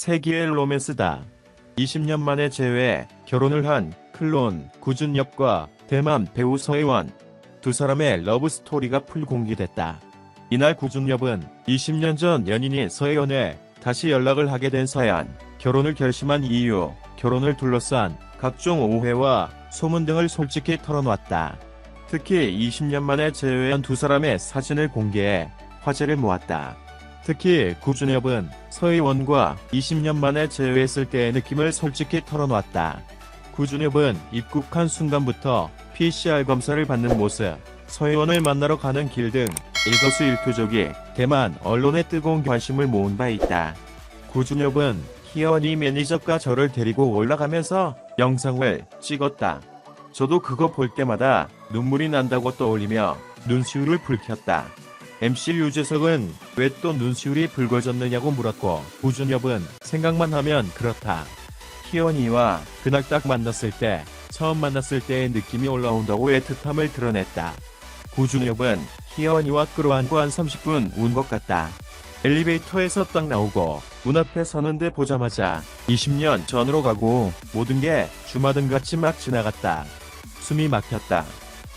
세기의 로맨스다. 20년 만에 재회, 결혼을 한 클론 구준엽과 대만 배우 서혜원 두 사람의 러브 스토리가 풀 공개됐다. 이날 구준엽은 20년 전 연인인 서혜원에 다시 연락을 하게 된 서혜원, 결혼을 결심한 이유, 결혼을 둘러싼 각종 오해와 소문 등을 솔직히 털어놨다. 특히 20년 만에 재회한 두 사람의 사진을 공개해 화제를 모았다. 특히 구준엽은 서희원과 20년 만에 재회했을 때의 느낌을 솔직히 털어놨다. 구준엽은 입국한 순간부터 PCR 검사를 받는 모습, 서희원을 만나러 가는 길 등 일거수일투족이 대만 언론의 뜨거운 관심을 모은 바 있다. 구준엽은 희연이 매니저가 저를 데리고 올라가면서 영상을 찍었다. 저도 그거 볼 때마다 눈물이 난다고 떠올리며 눈시울을 붉혔다. MC 유재석은 왜 또 눈시울이 붉어졌느냐고 물었고 구준엽은 생각만 하면 그렇다. 희연이와 그날 딱 만났을 때 처음 만났을 때의 느낌이 올라온다고 애틋함을 드러냈다. 구준엽은 희연이와 끌어안고 한 30분 운 것 같다. 엘리베이터에서 딱 나오고 문 앞에 서는데 보자마자 20년 전으로 가고 모든 게 주마등같이 막 지나갔다. 숨이 막혔다.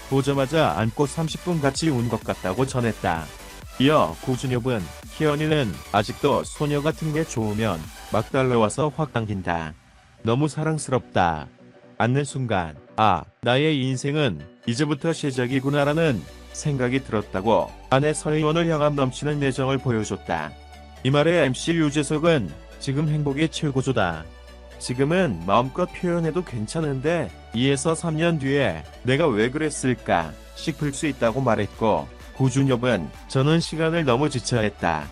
보자마자 안고 30분 같이 운 것 같다고 전했다. 이어 구준엽은 희연이는 아직도 소녀 같은 게 좋으면 막 달려와서 확 당긴다. 너무 사랑스럽다. 앉는 순간, 아, 나의 인생은 이제부터 시작이구나라는 생각이 들었다고 아내 서희원을 향한 넘치는 애정을 보여줬다. 이 말에 MC 유재석은 지금 행복이 최고조다. 지금은 마음껏 표현해도 괜찮은데 2에서 3년 뒤에 내가 왜 그랬을까 싶을 수 있다고 말했고 구준엽은 저는 시간을 너무 지체했다.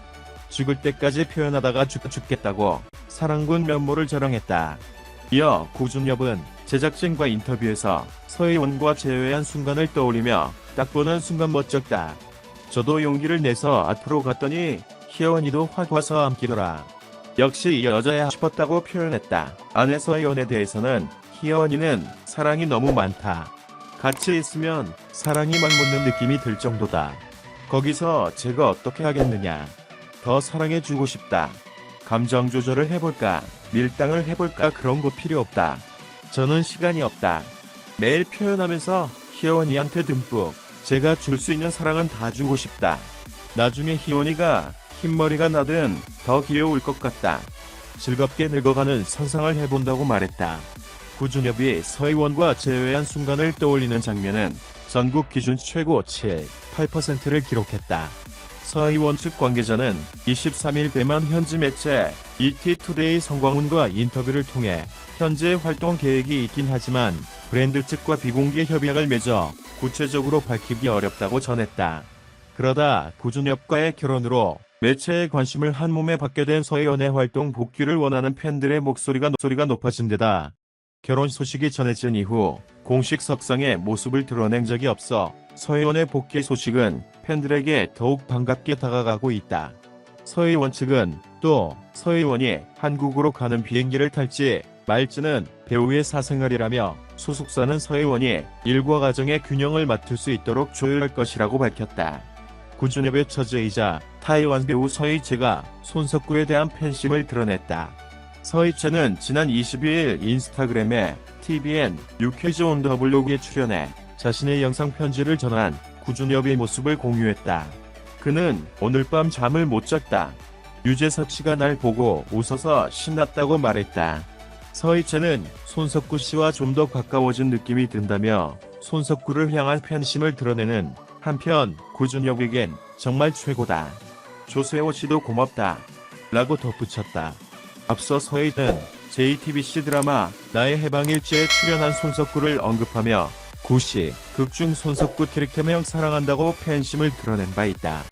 죽을 때까지 표현하다가 죽, 죽겠다고 사랑군 면모를 자랑했다. 이어 구준엽은 제작진과 인터뷰에서 서희원과 재회한 순간을 떠올리며 딱 보는 순간 멋졌다. 저도 용기를 내서 앞으로 갔더니 희원이도 확 와서 안기더라. 역시 여자야 싶었다고 표현했다. 아내 서희원에 대해서는 희원이는 사랑이 너무 많다. 같이 있으면 사랑이 막 묻는 느낌이 들 정도다. 거기서 제가 어떻게 하겠느냐. 더 사랑해주고 싶다. 감정 조절을 해볼까, 밀당을 해볼까 그런 거 필요 없다. 저는 시간이 없다. 매일 표현하면서 희원이한테 듬뿍 제가 줄 수 있는 사랑은 다 주고 싶다. 나중에 희원이가 흰머리가 나든 더 귀여울 것 같다. 즐겁게 늙어가는 상상을 해본다고 말했다. 구준엽이 서희원과 재회한 순간을 떠올리는 장면은 전국 기준 최고 7, 8%를 기록했다. 서희원 측 관계자는 23일 대만 현지 매체 ETtoday 성광훈과 인터뷰를 통해 현재 활동 계획이 있긴 하지만 브랜드 측과 비공개 협약을 맺어 구체적으로 밝히기 어렵다고 전했다. 그러다 구준엽과의 결혼으로 매체의 관심을 한 몸에 받게 된 서희원의 활동 복귀를 원하는 팬들의 목소리가, 목소리가 높아진 데다 결혼 소식이 전해진 이후 공식 석상에 모습을 드러낸 적이 없어 서희원의 복귀 소식은 팬들에게 더욱 반갑게 다가가고 있다. 서희원 측은 또 서희원이 한국으로 가는 비행기를 탈지 말지는 배우의 사생활이라며 소속사는 서희원이 일과 가정의 균형을 맡을 수 있도록 조율할 것이라고 밝혔다. 구준엽의 처제이자 타이완 배우 서희채가 손석구에 대한 팬심을 드러냈다. 서희채는 지난 22일 인스타그램에 TVN 유쾌즈 온 더 블로그에 출연해 자신의 영상 편지를 전한 구준엽의 모습을 공유했다. 그는 오늘 밤 잠을 못 잤다. 유재석 씨가 날 보고 웃어서 신났다고 말했다. 서희채는 손석구 씨와 좀 더 가까워진 느낌이 든다며 손석구를 향한 팬심을 드러내는 한편 구준엽에겐 정말 최고다. 조세호 씨도 고맙다. 라고 덧붙였다. 앞서 서희는 JTBC 드라마 나의 해방일지에 출연한 손석구를 언급하며 구씨 극중 손석구 캐릭터명 사랑한다고 팬심을 드러낸 바 있다.